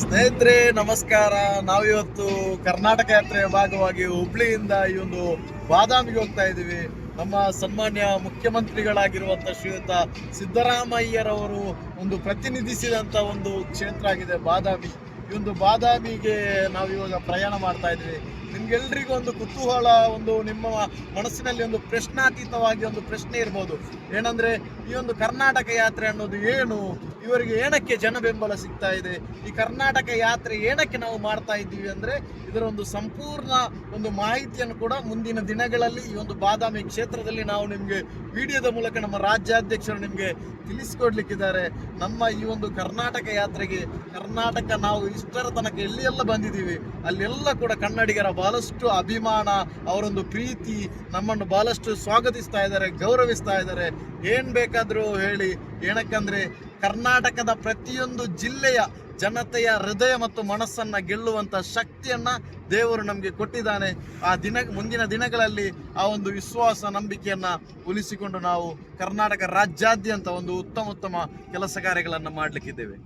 ಸ್ನೇಹಿತರೆ, ನಮಸ್ಕಾರ. ನಾವಿವತ್ತು ಕರ್ನಾಟಕ ಯಾತ್ರೆಯ ಭಾಗವಾಗಿ ಹುಬ್ಳಿಯಿಂದ ಈ ಒಂದು ಬಾದಾಮಿಗೆ ಹೋಗ್ತಾ ಇದ್ದೀವಿ. ನಮ್ಮ ಸನ್ಮಾನ್ಯ ಮುಖ್ಯಮಂತ್ರಿಗಳಾಗಿರುವಂಥ ಶ್ರೀಯುತ ಸಿದ್ದರಾಮಯ್ಯರವರು ಒಂದು ಪ್ರತಿನಿಧಿಸಿದಂತ ಒಂದು ಕ್ಷೇತ್ರ ಆಗಿದೆ ಬಾದಾಮಿ. ಈ ಒಂದು ಬಾದಾಮಿಗೆ ನಾವು ಇವಾಗ ಪ್ರಯಾಣ ಮಾಡ್ತಾ ಇದ್ವಿ ನಿಮ್ಗೆಲ್ರಿಗೂ ಒಂದು ಕುತೂಹಲ, ಒಂದು ನಿಮ್ಮ ಮನಸ್ಸಿನಲ್ಲಿ ಒಂದು ಪ್ರಶ್ನಾತೀತವಾಗಿ ಒಂದು ಪ್ರಶ್ನೆ ಇರ್ಬೋದು. ಏನಂದ್ರೆ, ಈ ಒಂದು ಕರ್ನಾಟಕ ಯಾತ್ರೆ ಅನ್ನೋದು ಏನು? ಇವರಿಗೆ ಏನಕ್ಕೆ ಜನ ಬೆಂಬಲ ಸಿಗ್ತಾ ಇದೆ? ಈ ಕರ್ನಾಟಕ ಯಾತ್ರೆ ಏನಕ್ಕೆ ನಾವು ಮಾಡ್ತಾ ಇದ್ದೀವಿ ಅಂದ್ರೆ, ಇದರ ಒಂದು ಸಂಪೂರ್ಣ ಒಂದು ಮಾಹಿತಿಯನ್ನು ಕೂಡ ಮುಂದಿನ ದಿನಗಳಲ್ಲಿ ಈ ಒಂದು ಬಾದಾಮಿ ಕ್ಷೇತ್ರದಲ್ಲಿ ನಾವು ನಿಮಗೆ ವಿಡಿಯೋದ ಮೂಲಕ ನಮ್ಮ ರಾಜ್ಯಾಧ್ಯಕ್ಷರು ನಿಮಗೆ ತಿಳಿಸಿಕೊಡ್ಲಿಕ್ಕಿದ್ದಾರೆ. ನಮ್ಮ ಈ ಒಂದು ಕರ್ನಾಟಕ ಯಾತ್ರೆಗೆ ಕರ್ನಾಟಕ ನಾವು ಇಷ್ಟರ ತನಕ ಎಲ್ಲಿ ಎಲ್ಲ ಬಂದಿದ್ದೀವಿ, ಅಲ್ಲೆಲ್ಲ ಕೂಡ ಕನ್ನಡಿಗರ ಬಹಳಷ್ಟು ಅಭಿಮಾನ, ಅವರೊಂದು ಪ್ರೀತಿ ನಮ್ಮನ್ನು ಬಹಳಷ್ಟು ಸ್ವಾಗತಿಸ್ತಾ ಇದ್ದಾರೆ, ಗೌರವಿಸ್ತಾ ಇದ್ದಾರೆ. ಏನ್ ಬೇಕಾದರೂ ಹೇಳಿ. ಏನಕ್ಕಂದರೆ, ಕರ್ನಾಟಕದ ಪ್ರತಿಯೊಂದು ಜಿಲ್ಲೆಯ ಜನತೆಯ ಹೃದಯ ಮತ್ತು ಮನಸ್ಸನ್ನ ಗೆಲ್ಲುವಂತ ಶಕ್ತಿಯನ್ನ ದೇವರು ನಮಗೆ ಕೊಟ್ಟಿದ್ದಾನೆ. ಆ ದಿನ, ಮುಂದಿನ ದಿನಗಳಲ್ಲಿ ಆ ಒಂದು ವಿಶ್ವಾಸ, ನಂಬಿಕೆಯನ್ನ ಉಳಿಸಿಕೊಂಡು ನಾವು ಕರ್ನಾಟಕ ರಾಜ್ಯಾದ್ಯಂತ ಒಂದು ಉತ್ತಮ ಉತ್ತಮ ಕೆಲಸ ಕಾರ್ಯಗಳನ್ನು ಮಾಡಲಿಕ್ಕಿದ್ದೇವೆ.